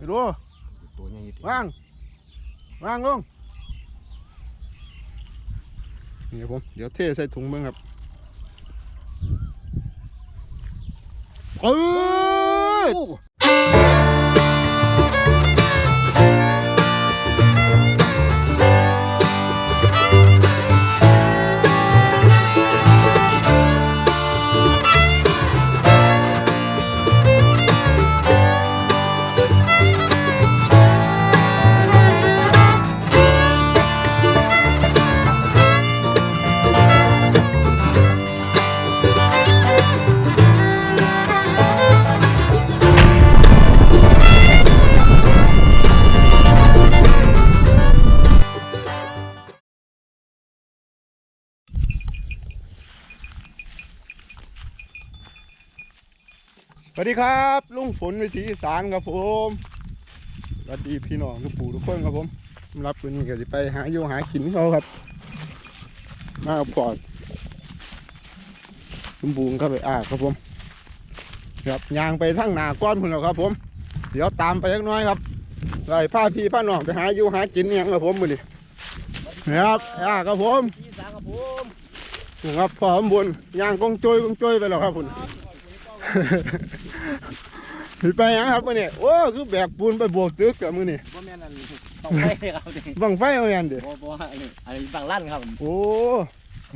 ไม่รู้ตัวใหญ่อยู่ที่วางวางลงนี่ครับผมเดี๋ยวเทใส่ถุงเบิ่งครับเอ้ย วัสดีครับ ลุงฝนวิถีอีสานครับผมสวัสดีพี่น้องทุกปู่ทุกคนครับผมสำหรับวันนี้ก็จะไปหาอยู่หากินเขาครับ มากับก่อนลุงบูงเข้าไปอ่าครับผม ครับยางไปทั้งหนาก้อนคุณแล้วครับ ผม เดี๋ยวตามไปเล็กน้อยครับไล่พาพี่พาน้องไปหาอยู่หากินเนี่ยครับผมมือนี้ครับอ่าครับผมที่สามครับผมนี่ครับพอผมบุญยางกงจุยกงจุยไปแล้วครับคุณ สิไปหยังครับมื้อนี้โอ้คือแบกปูนไปบวกตึกกับมื้อนี้ว่าแม่นอันต้องไปครับนี่บังไฟเอาแม่นเด้เพราะว่าอันนี้อันนี้บางลั่นครับโอ้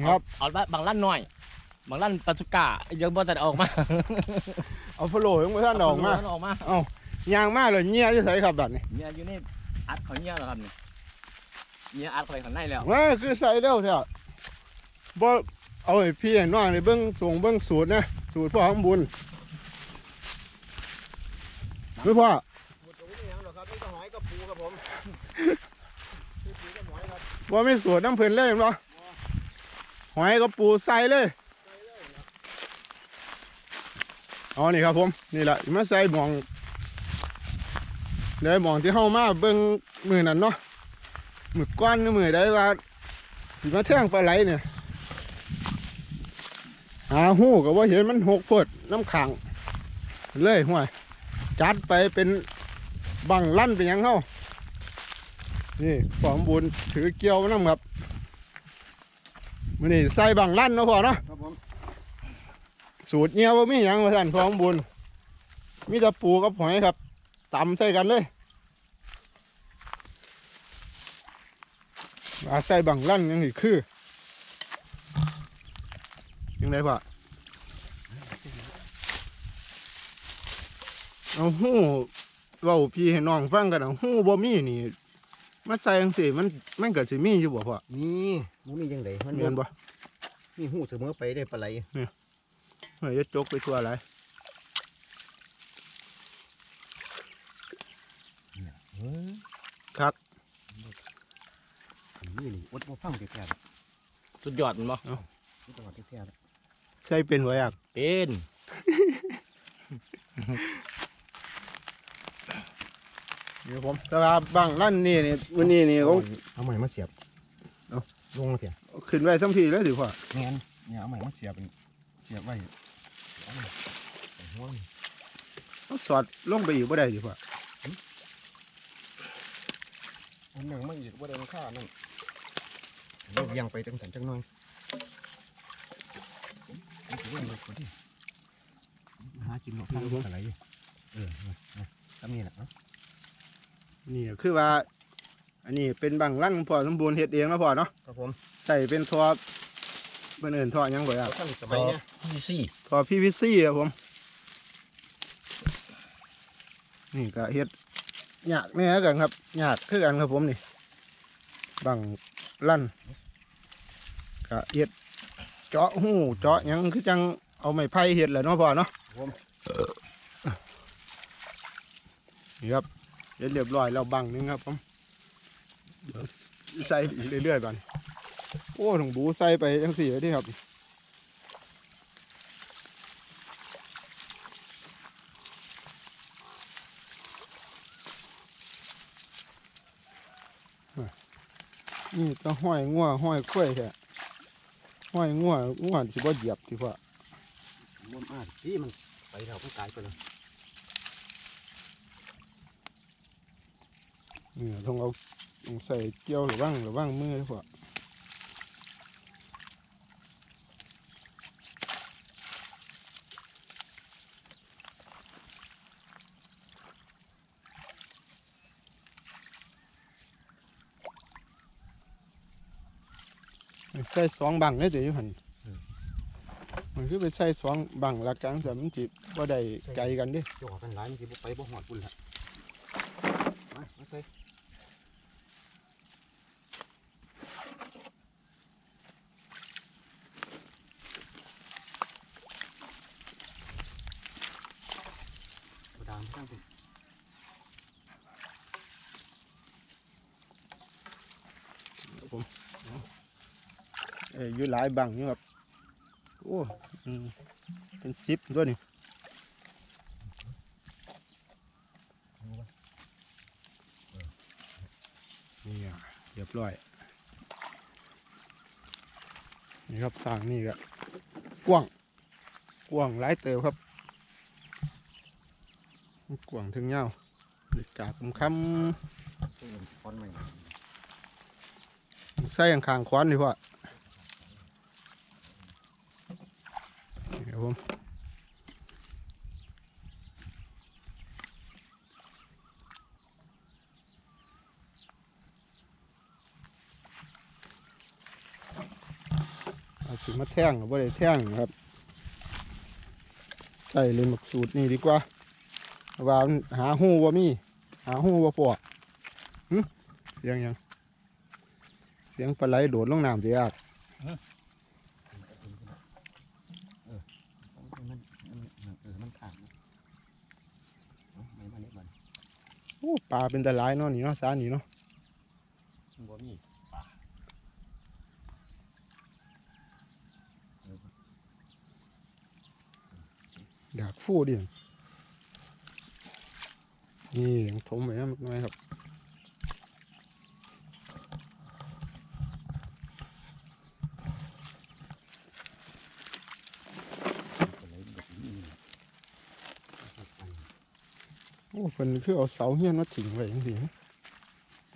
ครับเอาบางลั่นหน่อย บางลั่นปาจุก้ายังบ่ตัดออกมา เอาฟโลยังบ่ทันดอกมาเออกมายางมาเลยเงียจะใส่ครับบัดนี้เนี่ยอยู่นี่อัดเขาเนี่ยแล้วครับนี่เนี่ยอัดเข้าไปข้างในแล้วว่าคือใส่เร็วแท้บ่ เอาให้พี่ให้น้องได้เบิ่งส่งเบิ่งสูตรนะสูตรพ่อของบุญไม่พ่อหอยกับปูครับผมว่าไม่สูตรน้ำเพิ่นเลยเนาะหอยกับปูใส่เลยเอ๋อนี่ครับผมนี่แหละมาใส่หมองเดี๋ยวหมองที่เข้ามาเบิ่งมือนั่นเนาะมือก้อนหรือมือได้ว่าสิมาแท่งปลาไหลเนี่ย หาหูก็ว่าเห็นมันหกฟดน้ำขังเลยห่วยจัดไปเป็นบังลั่นเป็นหยังเข้านี่ฟอมบุญถือเกี่ยวมาน้ำครับมันนี่ใส่บังลั่นเนาะพ่อเนาะครับผมสูตรเงี้ยว่ามีหยังมาสั่นฟอมบุญมีแต่ปูกับหอยครับตำใส่กันเลยอาใส่บังลั่นยังอีกคือ ยังไงพ่อเอาหู้เว้าพี่ให้น้องฟังกันเอาหู้บ่มีนี่มาใส่จังซี่มันมันก็สิมีอยู่บ่พ่อนี่มูมีจังไดมันแม่นบ่มีหูเสมอไปได้ปลาไหลเฮ้ยจะจกไปทั่วหลายเฮ้ยครับนี่นี่อดบ่ฟังแท้สุดยอดมันบ่ๆนี่ตลอดแท้ ใส่เป็นหัวอยากเป็นเดี๋ยวผมแต่ว่าบังลั่นนี่นี่วันนี้นี่ๆเขาเอาใหม่มาเสียบเอาลงมาเสียบขึ้นไว้ทั้งพี่เลยสิพ่อแม่นเนี่ยเอาใหม่มาเสียบเป็นเสียบไว้เอาใหม่ใส่หัวมันเขาสอดลงไปอีกบ่ได้สิพ่อเอาหนังมาอีกบ่ได้มันค่านั่นเราเบี่ยงไปจังสันจังน้อย มันสิลงลึกกว่าที่หากินหมดฟังปลาไหลเออมามาทำนี่แหละเนาะนี่คือว่า อันนี้เป็นบังลั่นของพ่อสมบูรณ์เฮ็ดเองนะพ่อเนาะครับผมใส่เป็นทอเพิ่นเอื่นทอหยังบ่อยากเอาตั้งสมัยเนี่ยพี่ซี่ทอพีวีซีครับผม นี่ก็เฮ็ดยากแน่กันครับยากคือกันครับผมนี่บังลั่นก็เฮ็ด เจาะหูเจาะหยังคือจังเอาไม้ไผ่เฮ็ดแหละเนาะพ่อเนาะผมนี่ครับเฮ็ดเรียบร้อยแล้วบังหนึงครับผมเดี๋ยวใส่อีกเรื่อยๆบัดนโอ้ถุงบูใส่ไปจังสี่เลยเดิครับนี่ก็ห้อยงัวห้อยข้วยแท้ ง่วยง่วยง่วยสิบ่เหยียบที่ว่าม่นอาดที่มันไปเราก็กลายไปเลยเนี่ยต้องเอาใส่เกี้ยวหรือว่างหรือว่างมือที่ว่า ใส่สองบังเลยเดี๋ยวอยู่หันมันคือไปใส่สองบังหลักการแต่มันจิบ่ได้ไกลกันเดิจ่อกันหลายมันสิบ่ไปบ่หอดพุ่นละมามาใส่กระดานข้างพุ่น เอ้ยอยู่หลายบังอยู่ครับ โอ้อืมเป็นสิบตัวนี่นี่อะเรียบร้อย นี่ครับสร้างนี่ก็กว้าง กว้างหลายเติบครับกว้างถึงยาวเด็กกากคำคซึ่งมันค้อนใหม่ำใส่ข้างๆควันนี่พ่อนี่ครับ ผมเอาสิมาแท่งกับบ่ได้แท่งนะครับ ใส่เลยหมักสูตรนี่ดีกว่า ว่าหาหูว่ามี หาหูว่าปอหึเสียงยัง เสียงปลาไหลโดดลงน้ำเสียาก เออมันมันเออมันขาดเอาไม่มาเล็กมัน โอ้ ปลาเป็นแต่หลายเนาะนี่เนาะสานี่เนาะบ่มีอยากฟูดินี่ยังถมไปนะมักน้อยครับ ก็เลยแบบนี้ โอ้เพิ่นคือเอาเสาเฮียนมาถิ่งไว้จังซี่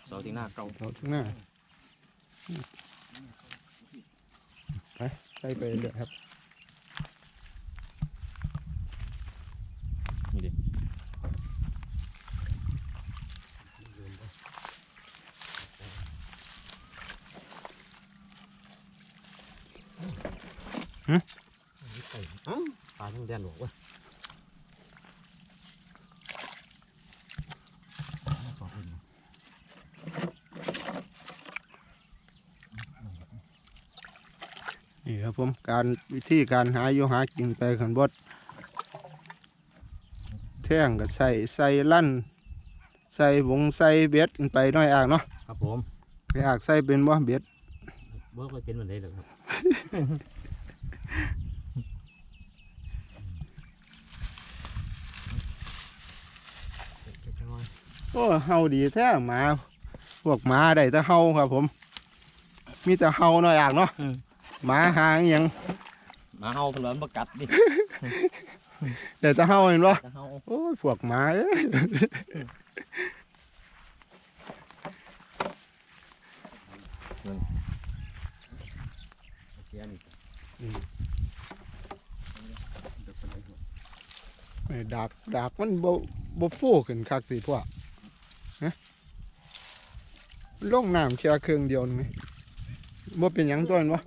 เสาที่หน้าเก่าเอาถึงหน้าไปใส่ไปเรื่อยครับนี่ดิเอ้าปลาทั้งแดนบอกว่าสองคนเนาะ นี่ครับ ผมการวิธีการหาอยู่หากินไปขันบดแท่งก็ใส่ใส่ลั่น ใส่วงใส่เบ็ดไปน้อยอ่างเนาะครับผมไปอ่างใส่เป็นบ่เบ็ดบ่เคยเป็นเหมือนเดิมเลยครับโอ้เฮาดีแท้หมาพวกหมาได้แต่เฮาครับผม มีแต่เฮาน้อยอ่างเนาะ หมาหาอหยังหมาเฮาเพิ่นว่ามันบ่กัดดิได้แต่เฮาเห็นบ่จะเฮาโอ้ยพวกหมาเอ้ยเสียนี่ไอ้ดากดากมันบ่บ่ฟูขึ้นคักสิพวกฮะลงน้ำเชียเครื่องเดียวนี่ไหมบ่เป็นหยังตัวนั้นวะ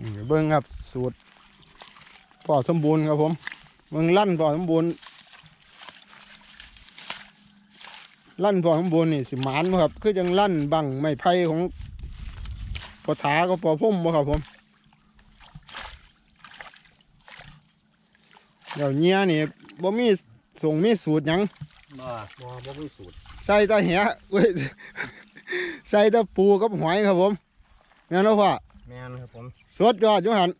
นี่ เบิ่งครับ สูตรปอสมบูรณ์ครับผมเบิ่งลั่นปอสมบูรณ์ลั่นปอสมบูรณ์นี่สิหมานบ่ครับ คือจังลั่นบังไม้ไผ่ของปอถาก็ปอพุ่มบ่ครับผมเดี๋ยวเนี้ยนี่บ่มีส่งมีสูตรหยังบ่บ่บ่มีสูตร ใส่แตะเหียเว้ยใส่แตะปูกับหอยครับผมแม่นบ่พ่อ แม่นครับผมสดยอดอยู่หัน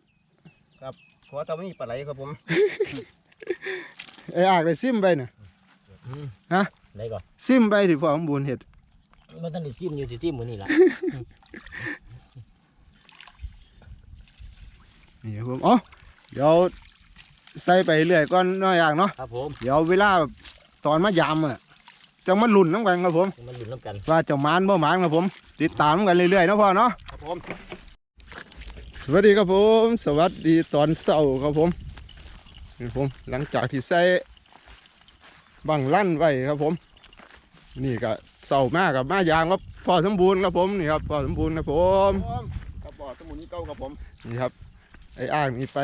ขอตามีปลาไหลครับผมไอ้อากได้ซิมไปน่ะฮะได้ก่อนซิมไปที่พ่อสมบูรณ์เฮ็ดมันทันได้ซิมอยู่สิซิมมื้อนี้ล่ะนี่ครับผมเอ๋อเดี๋ยวใส่ไปเรื่อยก่อนน้อยอย่างเนาะครับผมเดี๋ยวเวลาตอนมายามอะจะมาลุ้นน้ำกันครับผมมันหลุดน้ำกันว่าเจะมานบ่หมานครับผม ติดตามกันเรื่อยๆเนาะพ่อเนาะครับผม สวัสดีครับผม สวัสดีตอนเช้าครับผมนี่ผมหลังจากที่ใส่บังลั่นไว้ครับผม นี่ก็เศร้ามากกับมายางครับพอสมบูรณ์ครับผมนี่ครับพอสมบูรณ์ครับผมกระบอกสมุนเก้าครับผมนี่ครับไอ้อ่างนี่ไป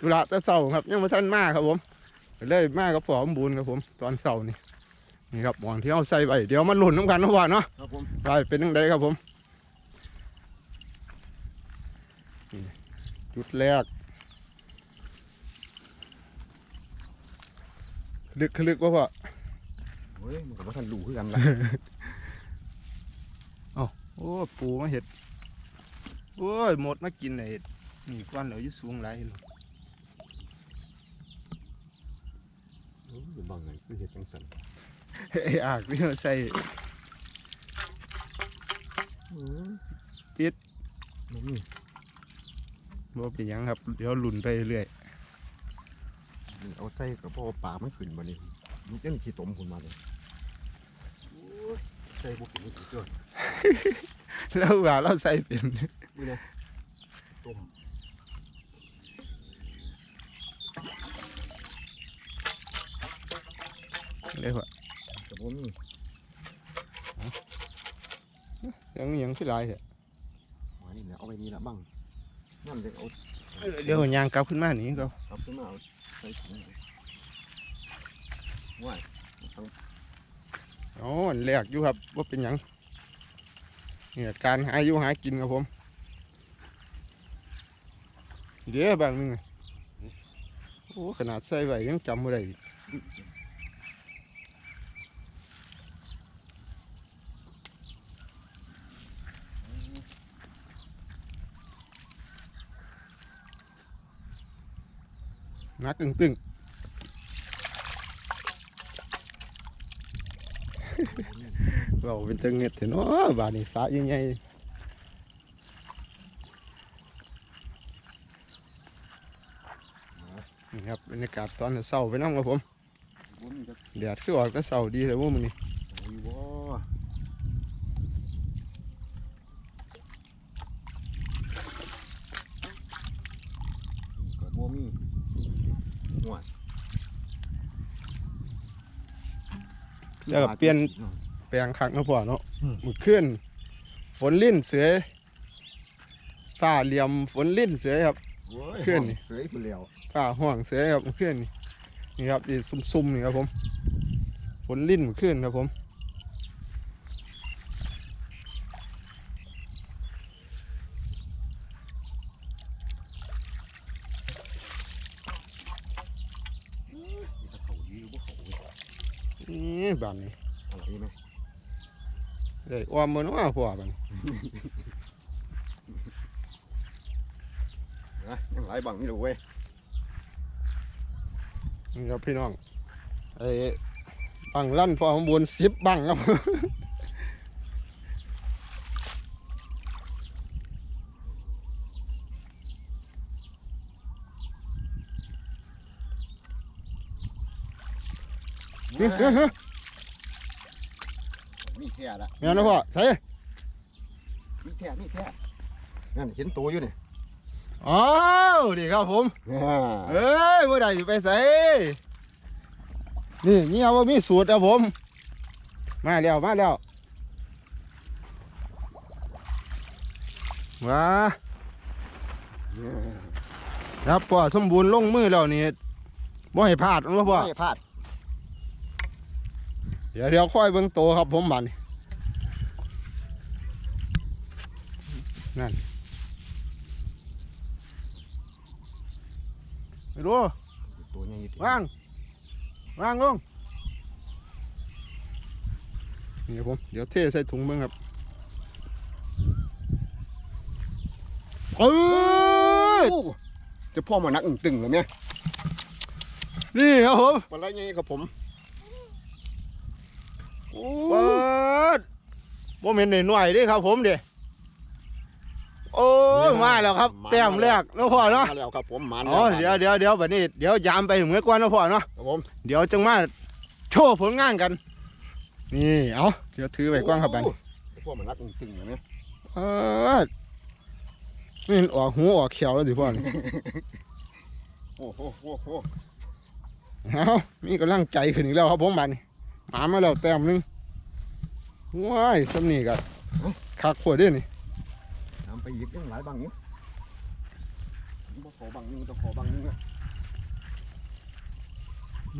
ธุระแต่เช้าครับยังไม่ทันมาครับผมก็เลยมากับพอสมบูรณ์ครับผม ตอนเช้านี่นี่ครับหมอนที่เอาใส่ไว้เดี๋ยวมาลุ้นน้ำกันเนาะว่าเนาะครับผมว่าเป็นยังไงครับผมนี่ จุดแรก ลึกลึกว่าพ่อเฮ้ยมันก็บ่ทันรู้คือกันละโอ้ปูมาเห็ด โอ้ย หมดมากินไอ้นี่ก้อนเหลืออยู่สูงไรเลยโอ้ยบังไงคือเห็ดจังสันไอ้อากที่เราใส่ปิด บ่มี บ่เป็นหยังครับ เดี๋ยวหลุนไปเรื่อยนี่เอาใส่กับพ่อปลามันขึ้นมานี่ลูกยังขี้ตมขึ้นมาเลยโอ้ยใส่บุกนี่สุดยอดแล้วว่าเราใส่เป็นนี่นะต้มเลยพ่อแต่บ่มียังยังคือไรเหรอมานี่นะเอาไปนี่ละบัง นั่นเลยเอาเดี๋ยวยางกลับขึ้นมาหนีก็เอาขึ้นมาเอาใส่ถุงเอาว้ายเอาอ๋ออันแรกอยู่ครับว่าเป็นหยังเนี่ยการหาอยู่หากินครับผม เดี๋ยวบางหนึงอะโอ้ขนาดใส่ไว้ยังจำไม่ได้ นักตึงตึงเราเป็นตึงเงียดเถอะเนาะบานนี้สาใหญ่นี่ครับบรรยากาศตอนเช้าไปน้ำครับผมแดดคือออกก็เช้าดีเลยว่ามันนี่ เอาอยู่บ่นี่ก็บ่มีว้าย แล้วก็เปลี่ยนแปลงคักเนาะพ่อเนาะอืม มือขึ้น ฝนลิ้นเสือฝ้าเหลี่ยมฝนลิ้นเสือครับโอ้ยเคลื่อนนี่ เฮ้ยผู้เลี้ยวฝ้าห่วงเสือครับมือขึ้นนี่นี่ครับนี่ซุ่มๆนี่ครับผม ฝนลิ้นมือขึ้นครับผม นี่ถ้าเขาดีบ่เขาเว้ย นี่บานนี้ อะไรไหม ได้ อ้อมมันว่าพ่อบานนี้นะยังหลายบังนี่ดูเว้ยนี่ครับพี่น้องไอ้บังลั่นพอข้างบนสิบบังครับนี่มี แท้ละแม่นนะพ่อใส่มีแท้มีแท้นั่นเห็นตัวอยู่นี่อ้าวดีครับผมอ่าเอ้ยบ่ได้สิไปใส่นี่เงี้ยว่ามีสูตรครับผม มาแล้วมาแล้วว้าครับพ่อสมบูรณ์ลงมือแล้วนี่บ่ให้พลาดนะพ่อไม่พลาดเดี๋ยวเดี๋ยวค่อยเบิ่งโตครับผมบัดน นั่นไม่รู้ตัวใหญ่อยู่วางวางลงนี่ครับผมเดี๋ยวเทใส่ถุงเบิ่งครับเอ้ยโอ้จะพ่อมานักอึ่งตึงเลยเนี่ยนี่ครับผมปลาไหลใหญ่ครับผมโอ้เปิดบ่เห็นหน่อยๆเด้ครับผมเด้ โอ้ยมาแล้วครับมาแต้มแรกเนาะพ่อเนาะมาแล้วครับผมมาอ๋อเดี๋ยวเดี๋ยวเดี๋ยวบัดนี้เดี๋ยวยามไปถึงเมื่อก่อนเนาะพ่อเนาะครับผมเดี๋ยวจังมาโชว์ผลงานกัน นี่เอาเดี๋ยวถือไว้กว้างครับบัดนี้โอ้พวกมันรักตึงๆอย่างนี้เออไม่เห็นออกหูออกเขียวแล้วสิพ่อนี่โอ้โหโอ้โหเอามีกำลังใจขึ้นอีกแล้วครับผมบัดนี้หมามาแล้วแต้มหนึงว้ายสำนีกัคักขวดเด้นี่ทำ ไปอีกยังหลายบังอยู่บ่ขอบังหนึงต้องขอบังหนึงนะ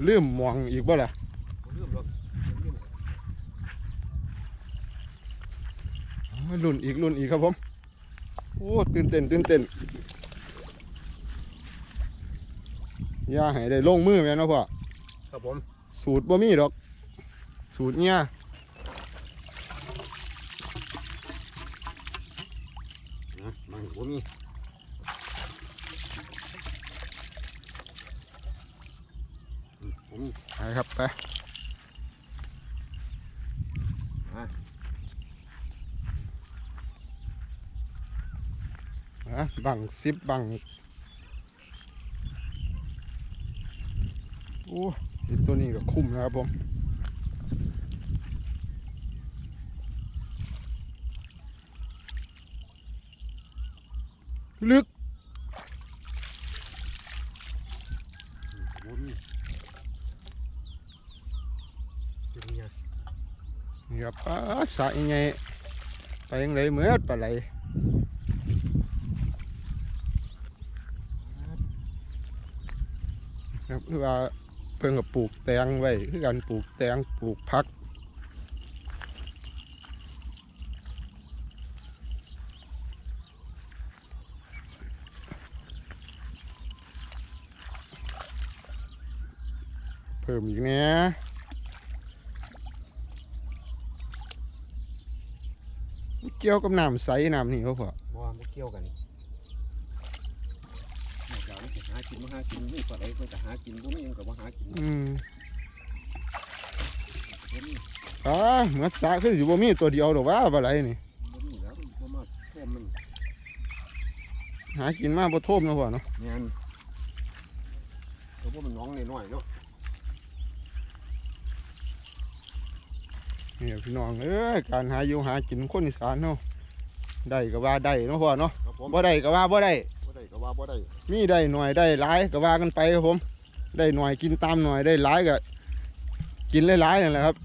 ลืมมองอีกบ่ล่ะบ่เริ่มหรอกเริ่มอ๋อรุ่นอีกรุ่นอีกครับผม โอ้ตื่นเต้นตื่นเต้นอย่าให้ได้ลงมือแม่นเนาะพ่อครับผม สูตรบ่มีดอก สูตรเนี่ย นะบังบ่ มีอืมผมมีไปครับไปอะอะบังสิบบังโอ้ไอ้ตัวนี้ก็คุ้มนะครับผม ลึกเป็นไงนี่ครับปลาสายไงไปยังไงเมื่อปลาไหลครับคือว่าเพิ่งกับปลูกแตงไว้คือการปลูกแตงปลูกพัก เพิ่มอีกเนี้ยเกี่ยวกับน้ำใสน้ำนี่เขาพอบ่บ่เกี่ยวกันนอกจากมันสิหากินมาหากินนี่ปลาไหลมันก็หากินบ่มีหยังก็บ่หากินอืมบ่มีอ่าเหมือนสาคือสิบ่มีตัวเดียวหรอกว่าปลาไหลนี่บ่มีแล้วบ่มาโทมมันหากินมาบ่โทมเนาะพ่อเนาะงานก็บ่มันน้องน้อยๆเนาะ นี่พี่น้องเอ้ยการหาอยู่หากินคนอีสานเนาะได้ก็ว่าได้เนาะพ่อเนาะครับผมบ่ได้ก็ว่าบ่ได้ บ่ได้ก็ว่าบ่ได้มีได้หน่อยได้หลายก็ว่ากันไปครับผม ได้หน่อยกินตามหน่อยได้หลายก็กินหลายๆนั่นแหละครับ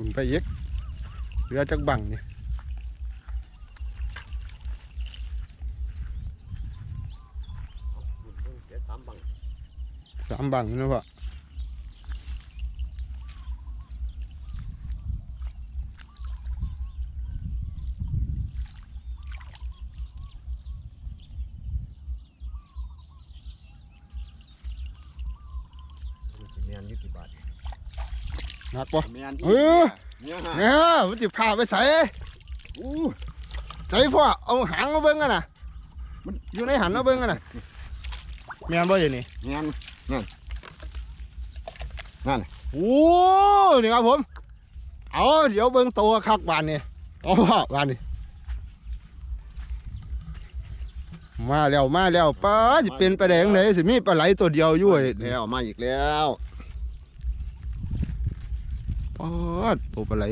ลุนไปเย็กเหลือจักบังนี่เสียสามบังสามบังเนาะพ่อ มันสิแม่นอยู่กี่บาท หนักบ่แม่นเออ เนี่ยฮะเนี่ยมันจะพาไปใส่อู้ใส่พ่อเอาหางมาเบิ้งกันนะมันอยู่ในหันมาเบิ้งกันนะแม่นบ่อย่างนี้แม่นนั่นโอ้นี่ครับผม เอาเดี๋ยวเบิ้งตัวคักบานนี่เอาพ่อบานนี่มาแล้วมาแล้วป้าจะเป็นไปได้ยังไงสิมีปลาไหลตัวเดียวอยู่ไอ้แล้วมาอีกแล้ว ป้าดตัวปลาไห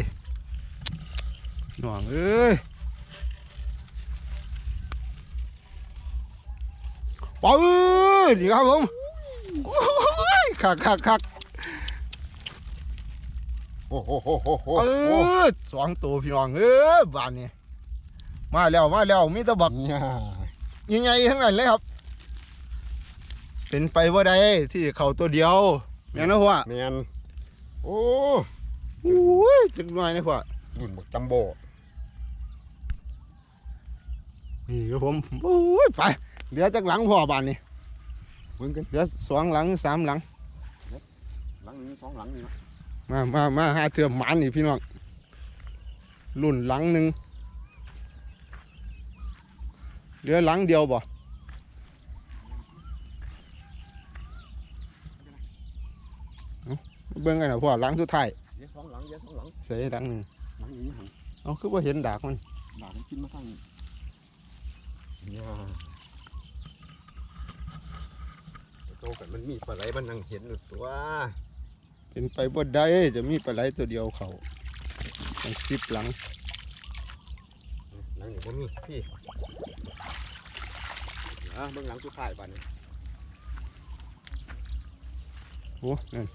น้องเอ้ยปอ้ยนี่ครับผมคักคักคักโอ้โหโหโหโหเออสองตัวพี่น้องเอ้บ้านนี้มาแล้วมาแล้วมีตะบักยใหญ่ๆทั้งนั้นเลยครับ เป็นไปว่าใดที่เขาตัวเดียวแม่นนะพ่อแม่นโอ้ โอ้ยจังหน่อยนะพ่อรุ่นบักจัมโบ้นี่ครับผมโอ้ยไปเหลือจากหลังพ่อบ้านนี้เบิ่งกันเหลือสองหลังสามหลังหลังนี้สองหลังนี่นะมามามาหาเถื่อหมันนี่พี่น้องรุ่นหลังหนึ่งเหลือหลังเดียวบ่เอ้าเบิ่งกันนะพ่อหลังสุดท้ายเดี๋ยวส องหลังเดี๋ยวสองหลังใส่หลังหนึ่งหลังนี้หันเอาคือว่าเห็นดากมันด่ามันกินมาทางนี้เนี่ยโตกันมันมีปลาไหลมันนั่งเห็นอยู่ตัวเป็นไปบ่ได้จะมีปลาไหลตัวเดียวเขาต้องสิบหลังหลังนี้บ่มีพี่อะเบิ่งหลังสุดท้ายบ้านนี้โอ้นั่น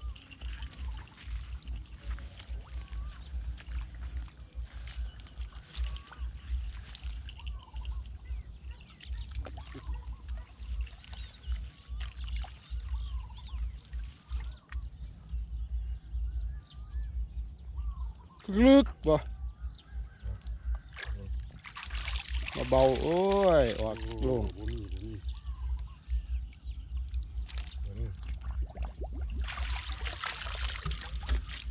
ลึกบ่เบาๆโอ้ยออกโล่งบ่มีบ่มีบ่มี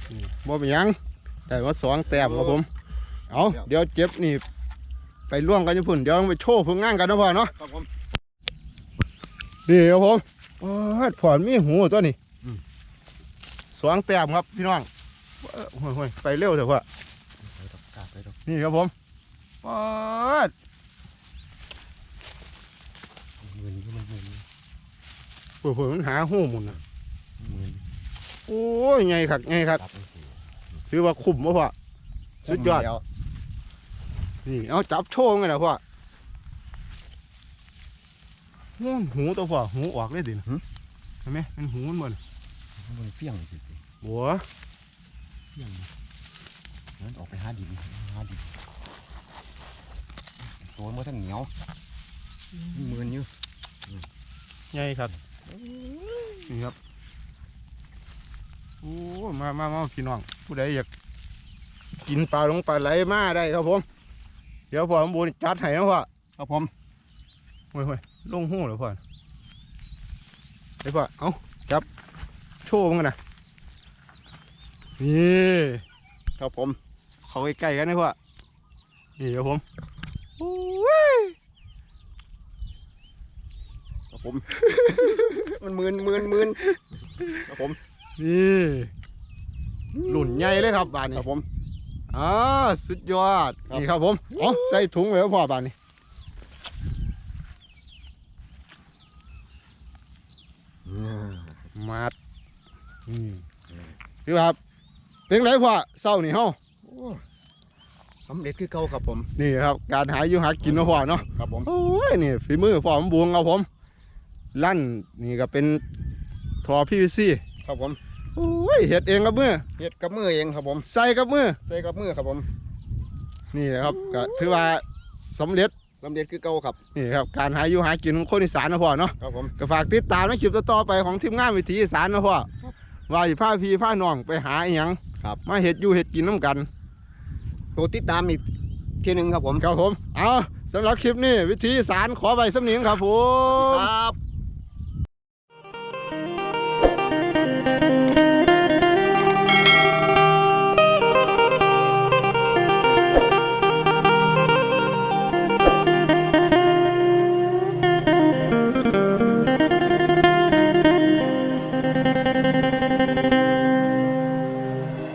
อืมบ่เป็นหยังแต่ว่าสองแต้มครับผม เอาเดี๋ยวเจ็บนี่ ไปร่วมกันญี่ปุ่นเดี๋ยวไปโชว์ผลงานกันนะพ่อเนาะครับผมดีครับผมโอ้ยผ่อนมีหูตัวนี้อืมสองแต้มครับพี่น้อง เอ้อห่วยไปเร็วเถอะพ่อนี่ครับผมปอดเงินอยู่มันเงินเผื่อมันหาหูหมุนน่ะโอ้ยไงคักไงคักตับถือว่าคุ้มบ่พ่อสุดยอดนี่เอาจับโชว์ไงนะพ่อหูหูตัวพ่อหูออกเลยดินะเห็นไหมมันหูมันหมดมันเฟี้ยงสิหัว เฟี้ยงนั้นออกไปหาดินหาดินตัวมันทั้งเหนียวมันมือนอยู่ไงครับนี่ครับโอ้มามามาพี่น้อง ผู้ใดอยากกินปลาลงปลาไหลมาได้ครับผม เดี๋ยวพ่อผมบูจัดให้นะพ่อครับผมเฮ้ยเฮ้ยลงหูแล้วพ่อไอ้พ่อ เอาจับ โชว์มันกันนะ นี่ครับผม เขาใกล้ๆกันนะพ่อนี่ครับผมโอ้ยครับผม มันมืนมืนมืนครับผม นี่หลุ่นใหญ่เลยครับบานคนี้รับผมอ่าสุดยอดครับนี่ครับผมเอาใส่ถุงไว้ครับพ่อบานนี้มัดอืมคือครับ เป็นไรพ่อเศร้านี่เฮาโอ้สำเร็จคือเก่าครับผม นี่ครับการหาอยู่หากินนะพ่อเนาะครับผมโอ้ยนี่ฝีมือพ่อผมบวงครับผม ลั่นนี่ก็เป็นทอพีวีซีครับผมโอ้ยเฮ็ดเองกับมือเฮ็ดกับมือเองครับผม ใส่กับมือใส่กับมือครับผม นี่แหละครับก็ถือว่าสำเร็จสำเร็จคือเก่าครับนี่ครับการหาอยู่หากินของคนอีสานนะพ่อเนาะครับผมก็ฝากติดตามในคลิปต่อๆไปของทีมงานวิถีอีสานนะพ่อครับว่าสิพาพี่พาน้องไปหาอีหยัง ครับมาเฮ็ดอยู่เฮ็ดกินน้ำกันตัวติดตามอีกทีหนึ่งครับผม ครับผม เอาสำหรับคลิปนี้วิธีอีสารขอใบสำเนียงครับผม ครับ